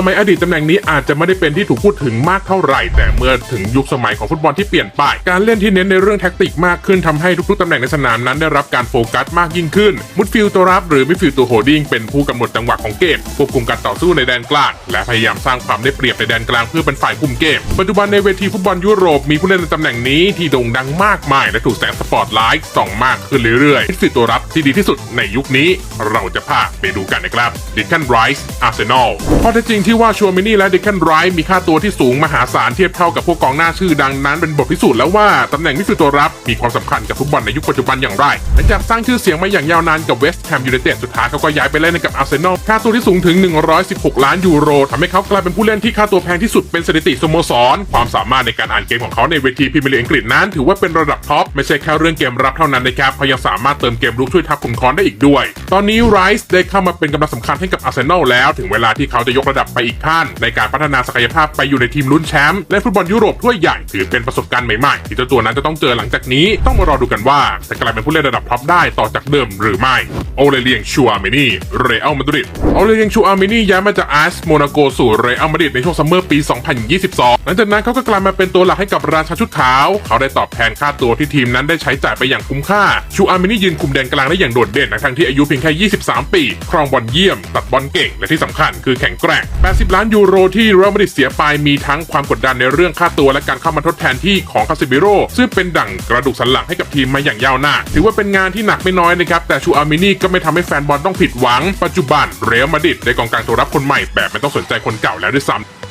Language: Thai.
สมัยอดีตตำแหน่งนี้อาจจะไม่ได้เป็นที่ถูกพูดถึงมากเท่าไหร่ แต่เมื่อถึงยุคสมัยของฟุตบอลที่เปลี่ยนไป การเล่นที่เน้นในเรื่องแท็กติกมากขึ้นทำให้ทุกๆตำแหน่งในสนามนั้นได้รับการโฟกัสมากยิ่งขึ้นมุดฟิลตัวรับหรือมิดฟิลตัวโฮดดิ้งเป็นผู้กำหนดจังหวะของเกมควบคุมการต่อสู้ในแดนกลาง และพยายามสร้างความได้เปรียบในแดนกลางเพื่อเป็นฝ่ายคุมเกม ปัจจุบันในเวทีฟุตบอลยุโรปมีผู้เล่นในตำแหน่งนี้ที่โด่งดังมากมาย และถูกแสงสปอตไลท์ส่องมากขึ้นเรื่อยๆมิดฟิลตัวรับที่ดีที่สุดในยุคนี้ เราจะพาไปดูกันนะครับดิคันไรส์อาร์เซนอลข้อเท็จจริงที่ว่าชัวมินี่และดิคันไรส์มีค่าตัวที่สูงมหาศาลเทียบเท่ากับพวกกองหน้าชื่อดังนั้นเป็นบทพิสูจน์แล้วว่าตำแหน่งมิดฟิลด์ตัวรับมีความสำคัญกับฟุตบอลในยุคปัจจุบันอย่างไรหลังจากสร้างชื่อเสียงมาอย่างยาวนานกับเวสต์แฮมยูไนเต็ดสุดท้ายเขาก็ย้ายไปเล่นกับอาร์เซนอลค่าตัวที่สูงถึง 116 ล้านยูโรทำให้เขากลายเป็นผู้เล่นที่ค่าตัวแพงที่สุดเป็นสถิติสโมสร ความสามารถในการอ่านเกมของเขาในเวทีพรีเมียร์ลีกอังกฤษนั้น ถือว่าเป็นระดับท็อปไม่ใช่แค่เรื่องเกมรับเท่านั้นนะครับเขายังสามารถเติมเกมรุกช่วยทัพขุนคอนได้อีกด้วย ตอนนี้ไรส์ได้เข้ามาเป็นกำลังสำคัญให้กับอาร์เซนอลแล้วถึงเวลาที่เขาจะยกระดับไปอีกขั้นในการพัฒนาศักยภาพไปอยู่ในทีมลุ้นแชมป์และฟุตบอลยุโรปถ้วยใหญ่ถือเป็นประสบการณ์ใหม่ๆที่เจ้าตัวนั้นจะต้องเจอหลังจากนี้ต้องมารอดูกันว่าจะกลายเป็นผู้เล่นระดับท็อปได้ต่อจากเดิมหรือไม่โอเลเลียงชัวมินี่เรอัลมาดริดโอเลเลียงชัวมินี่ย้ายมาจากอาร์สโมนาโกสู่เรอัลมาดริดในช่วงซัมเมอร์ปี 2022 หลังจากนั้นเขาก็กลายมาเป็นตัวหลักให้กับราชาชุดขาว เขาได้ตอบแทนค่าตัวที่ทีมนั้นได้ใช้จ่ายไปอย่างคุ้มค่า ชูอาเมนี่ยืนคุมแดนกลางได้อย่างโดดเด่นนะทั้งที่อายุเพียงแค่ 23 ปี ครองบอลเยี่ยม ตัดบอลเก่ง และที่สำคัญคือแข็งแกร่ง80 ล้านยูโรที่เรอัลมาดริดเสียไปมีทั้งความกดดันในเรื่องค่าตัวและการเข้ามาทดแทนที่ของคาซิบิโร่ซึ่งเป็นดั่งกระดูกสันหลังให้กับทีมมาอย่างยาวนานถือว่าเป็นงานที่หนักไม่น้อยนะครับ แต่ชูอามินี่ก็ไม่ทำให้แฟนบอลต้องผิดหวัง ปัจจุบันเรอัลมาดริดได้กองกลางตัวรับคนใหม่แบบไม่ต้องสนใจคนเก่าแล้วด้วยซ้ำ